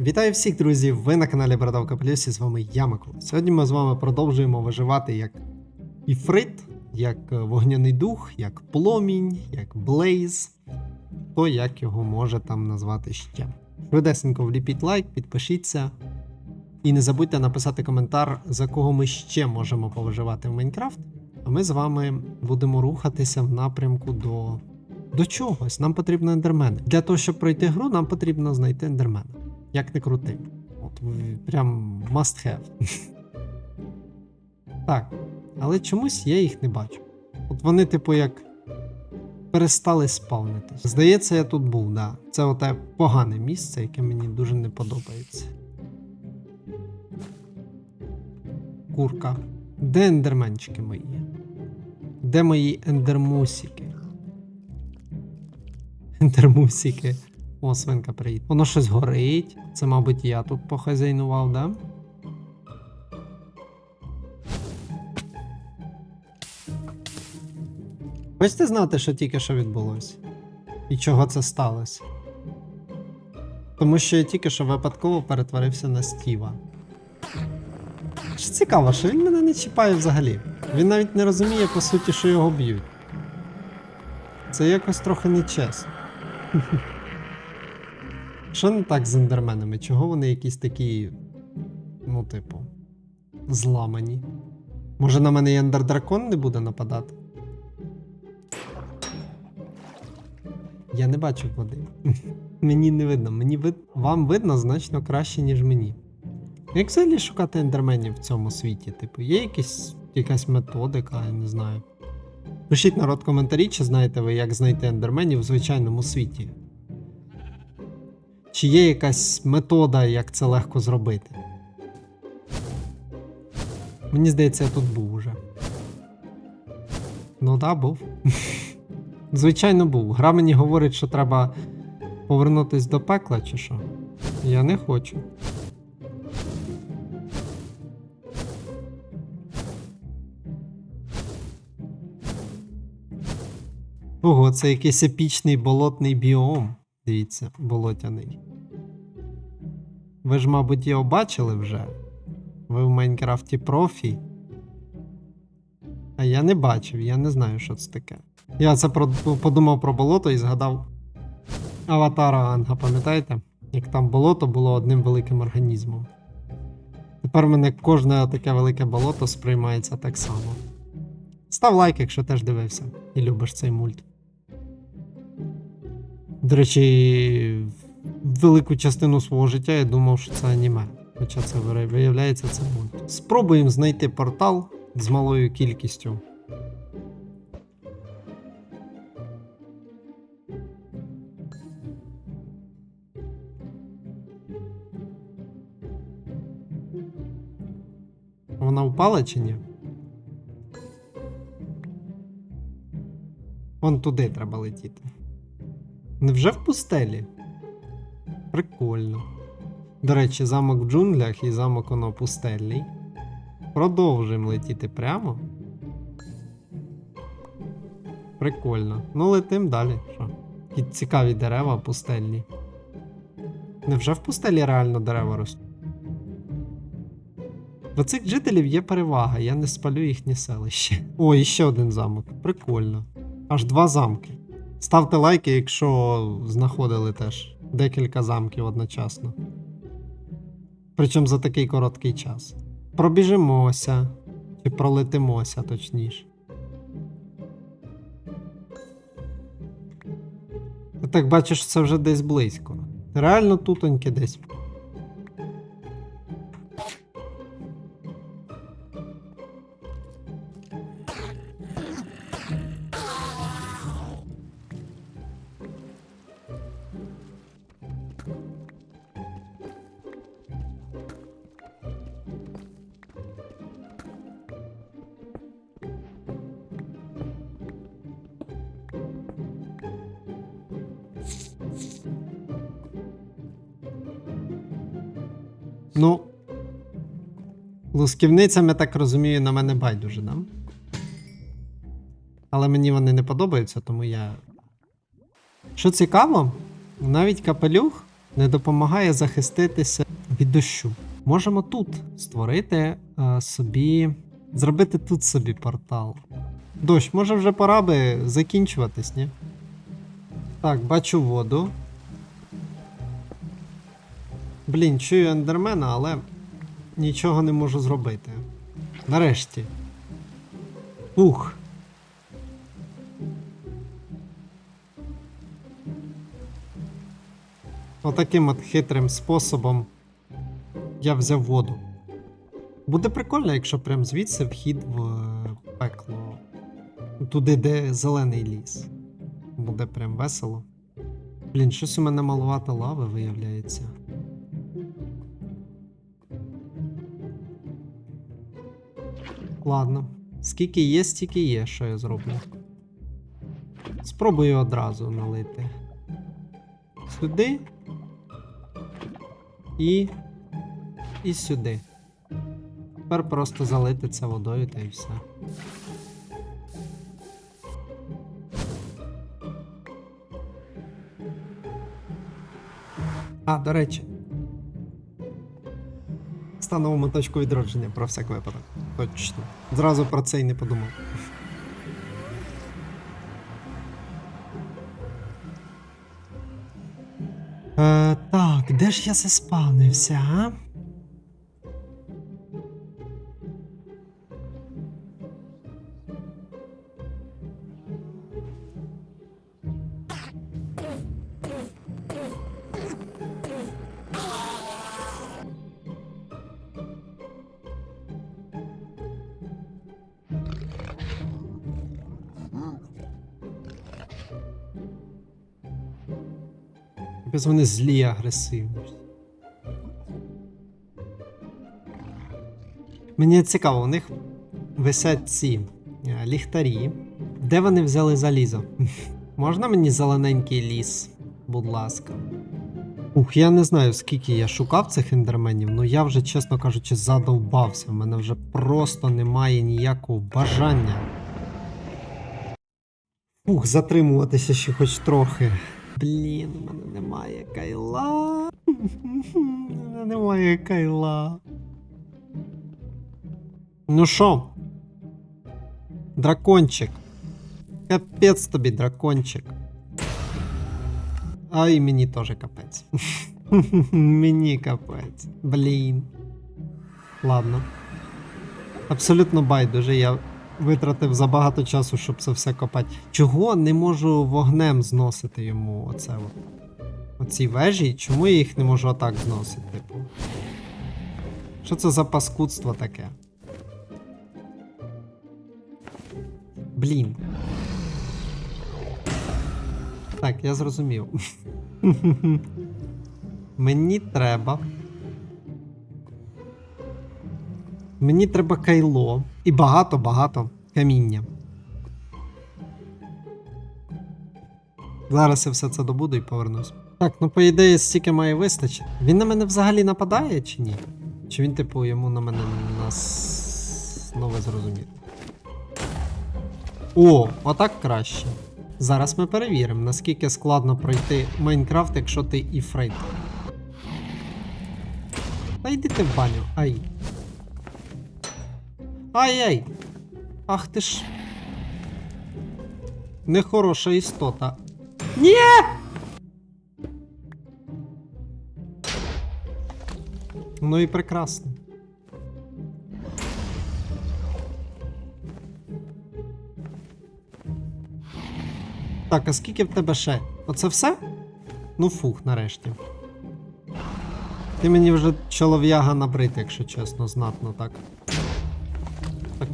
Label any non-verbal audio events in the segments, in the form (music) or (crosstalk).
Вітаю всіх, друзі! Ви на каналі Бородавка Плюс і з вами я, Микола. Сьогодні ми з вами продовжуємо виживати як Іфрит, як е, вогняний дух, як пломінь, як Блейз, то як його може там назвати ще. Швидесенько вліпіть лайк, підпишіться. І не забудьте написати коментар, за кого ми ще можемо повиживати в Майнкрафт. А ми з вами будемо рухатися в напрямку до, до чогось. Нам потрібно ендермени. Для того, щоб пройти гру, нам потрібно знайти ендермена. Як не крути. От прям must have. (laughs) так. Але чомусь я їх не бачу. От вони, типу, як перестали спавнитись. Здається, я тут був, да. Це оте погане місце, яке мені дуже не подобається. Курка. Де ендерменчики мої? Де мої ендермусики? Ендермусики. О, свинка привіт. Воно щось горить. Це, мабуть, я тут похазяйнував, да? Хочете знати, що тільки що відбулося? І чого це сталося? Тому що я тільки що випадково перетворився на Стіва. Що цікаво, що він мене не чіпає взагалі. Він навіть не розуміє, по суті, що його б'ють. Це якось трохи нечесно. (laughs) Що не так з ендерменами? Чого вони якісь такі, ну, типу, зламані? Може на мене і ендердракон не буде нападати? Я не бачу води. (laughs) мені не видно. Мені вид... Вам видно значно краще, ніж мені. Як взагалі шукати ендерменів в цьому світі? Типу, є якісь, якась методика, я не знаю. Пишіть народ коментарі, чи знаєте ви, як знайти ендерменів в звичайному світі. Чи є якась метода, як це легко зробити? Мені здається, я тут був уже. Ну так, був. (laughs) Звичайно, був. Гра мені говорить, що треба повернутись до пекла, чи що. Я не хочу. Ого, це якийсь епічний болотний біом. Дивіться, болотяний. Ви ж, мабуть, його бачили вже. Ви в Майнкрафті профі. А я не бачив, я не знаю, що це таке. Я це про, подумав про болото і згадав аватара Анга, пам'ятаєте? Як там болото було одним великим організмом. Тепер в мене кожне таке велике болото сприймається так само. Став лайк, якщо теж дивився і любиш цей мульт. До речі, велику частину свого життя я думав, що це аніме. Хоча це виявляється, це мульт. Спробуємо знайти портал з малою кількістю. Вона впала чи ні? Вон туди треба летіти. Невже в пустелі? Прикольно. До речі, замок в джунглях і замок воно пустельний. Продовжуємо летіти прямо. Прикольно. Ну, летим далі. Що? Які цікаві дерева пустельні. Невже в пустелі реально дерева ростуть? В цих жителів є перевага, я не спалю їхнє селище. О, і ще один замок. Прикольно. Аж два замки. Ставте лайки, якщо знаходили теж декілька замків одночасно. Причому за такий короткий час. Пробіжимося. Чи пролетимося, точніше. Так бачиш, це вже десь близько. Реально тутоньки десь. Ну. Лусківницям, я так розумію, на мене байдуже, да? Але мені вони не подобаються, тому я. Що цікаво, навіть капелюх не допомагає захиститися від дощу. Можемо тут створити е, собі. Зробити тут собі портал. Дощ, може вже пора би закінчуватись, ні? Так, бачу воду. Блін, чую ендермена, але нічого не можу зробити. Нарешті. Ух. Отаким от хитрим способом я взяв воду. Буде прикольно, якщо прям звідси вхід в е, пекло. Туди, де зелений ліс. Буде прям весело. Блін, щось у мене малувато лави виявляється. Ладно. Скільки є, стільки є, що я зроблю. Спробую одразу налити. Сюди. І. І сюди. Тепер просто залити це водою та і все. А, до речі. Становимо точку відродження про всяк випадок. Точно. Зразу про це й не подумав. Е, так, де ж я заспавнився, а? Якось вони злі і агресивні. Мені цікаво, у них висять ці е, ліхтарі. Де вони взяли залізо? (laughs) Можна мені зелененький ліс? Будь ласка. Ух, я не знаю, скільки я шукав цих ендерменів, але я вже, чесно кажучи, задовбався. У мене вже просто немає ніякого бажання. Ух, затримуватися ще хоч трохи. Блін, у мене немає кайла. У мене немає кайла. Ну що? Дракончик. Капець тобі, дракончик. А і мені теж капець. (laughs) мені капець. Блін. Ладно. Абсолютно байдуже, я Витратив забагато часу, щоб це все копати. Чого не можу вогнем зносити йому оце от? Оці вежі? Чому я їх не можу отак зносити, типу? Що це за паскудство таке? Блін. Так, я зрозумів. (laughs) Мені треба. Мені треба кайло. І багато-багато каміння. Зараз я все це добуду і повернусь. Так, ну по ідеї стільки має вистачити. Він на мене взагалі нападає чи ні? Чи він, типу, йому на мене нас нове зрозуміти? О, отак краще. Зараз ми перевіримо, наскільки складно пройти Майнкрафт, якщо ти іфрейт. Та йди ти в баню, ай. Ай-яй! Ах ти ж. Нехороша істота. Ні! Ну і прекрасно. Так, а скільки в тебе ще? Оце все? Ну фух, нарешті. Ти мені вже чолов'яга набрид, якщо чесно, знатно так.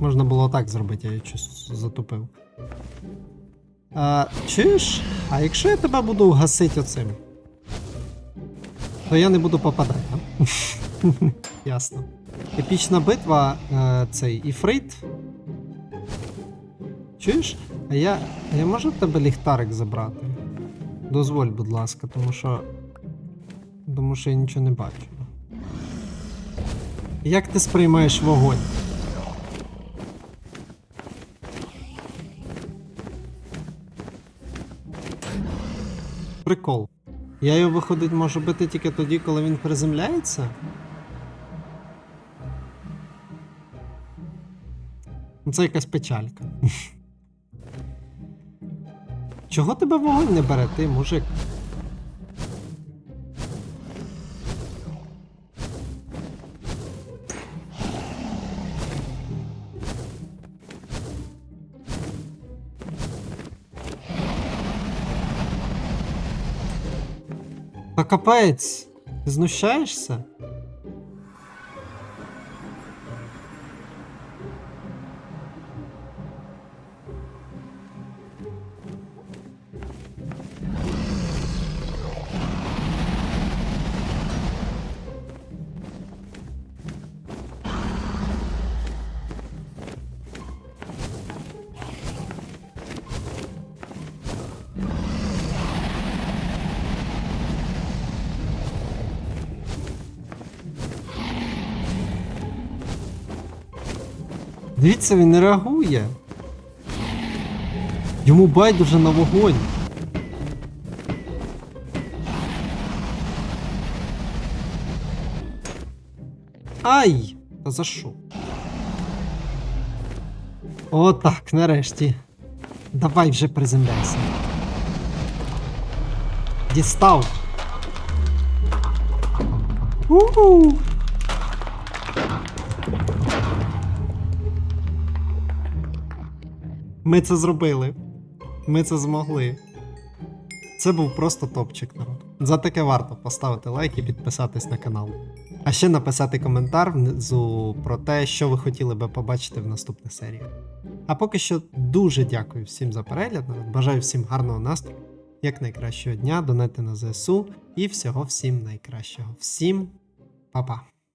Можна було так зробити, я щось затупив. А, чуєш? А якщо я тебе буду гасити оцим? То я не буду попадати, а? (laughs) Ясно. Епічна битва, е, цей Іфрит. Чуєш? А я. а я можу в тебе ліхтарик забрати? Дозволь, будь ласка, тому що. Тому що я нічого не бачу. Як ти сприймаєш вогонь? Прикол. Я його виходить можу бити тільки тоді, коли він приземляється? Ну, Це якась печалька. (laughs) Чого тебе вогонь не бере, ти, мужик? Капець, знущаєшся? Дивіться, він не реагує. Йому байдуже на вогонь. Ай! Та за що? О, так, нарешті. Давай вже приземляйся. Дістав. У-у! Ми це зробили. Ми це змогли. Це був просто топчик народ. За таке варто поставити лайк і підписатись на канал. А ще написати коментар внизу про те, що ви хотіли би побачити в наступних серіях. А поки що дуже дякую всім за перегляд. народ. Бажаю всім гарного настрою, як найкращого дня, донати на ЗСУ і всього всім найкращого. Всім па-па!